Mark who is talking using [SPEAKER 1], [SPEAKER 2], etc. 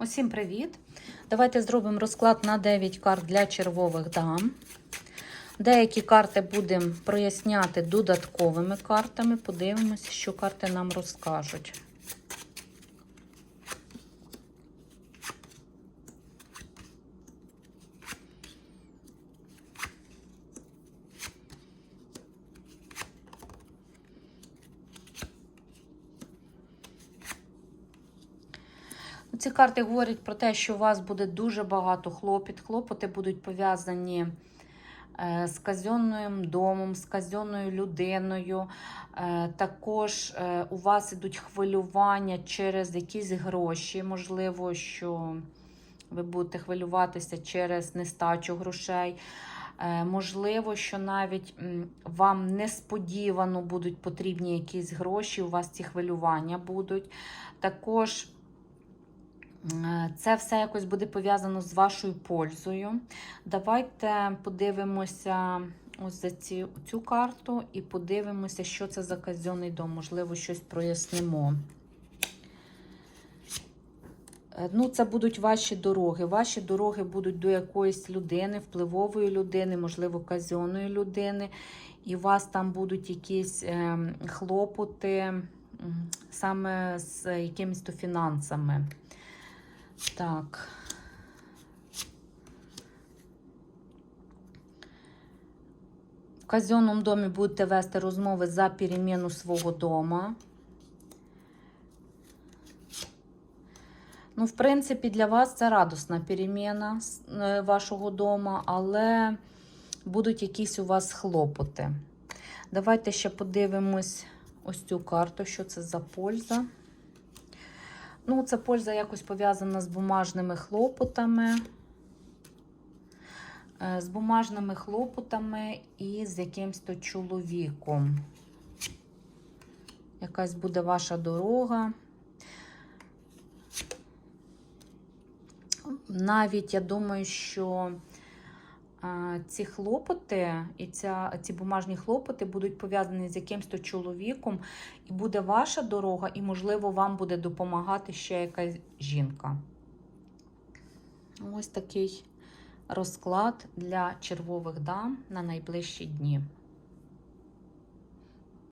[SPEAKER 1] Усім привіт! Давайте зробимо розклад на 9 карт для червових дам. Деякі карти будемо проясняти додатковими картами. Подивимося, що карти нам розкажуть. Ці карти говорять про те, що у вас буде дуже багато хлопіт. Хлопоти будуть пов'язані е, з казенним домом, з казенною людиною. Е, Також е, у вас ідуть хвилювання через якісь гроші. Можливо, що ви будете хвилюватися через нестачу грошей. Можливо, що навіть вам несподівано будуть потрібні якісь гроші, у вас ці хвилювання будуть. Також Це все якось буде пов'язано з вашою пользою. Давайте подивимося ось за ці, цю карту і подивимося, що це за казенний дом. Можливо, щось прояснимо. Е, Ну, це будуть ваші дороги. Ваші дороги будуть до якоїсь людини, впливової людини, можливо, казенної людини. І у вас там будуть якісь е, хлопоти саме з якимись то фінансами. Так. В казенному домі будете вести розмови за переміну свого дома. Ну, в принципі, для вас це радісна переміна е, вашого дома, але будуть якісь у вас хлопоти. Давайте ще подивимось ось цю карту, що це за польза. Ну, ця польза якось пов'язана з бумажними хлопотами. Е, З бумажними хлопотами і з якимсь то чоловіком. Якась буде ваша дорога. Навіть я думаю, що ці хлопоти і ця, ці бумажні хлопоти будуть пов'язані з якимсь то чоловіком, і буде ваша дорога, і, можливо, вам буде допомагати ще якась жінка. Ось такий розклад для червових дам на найближчі дні.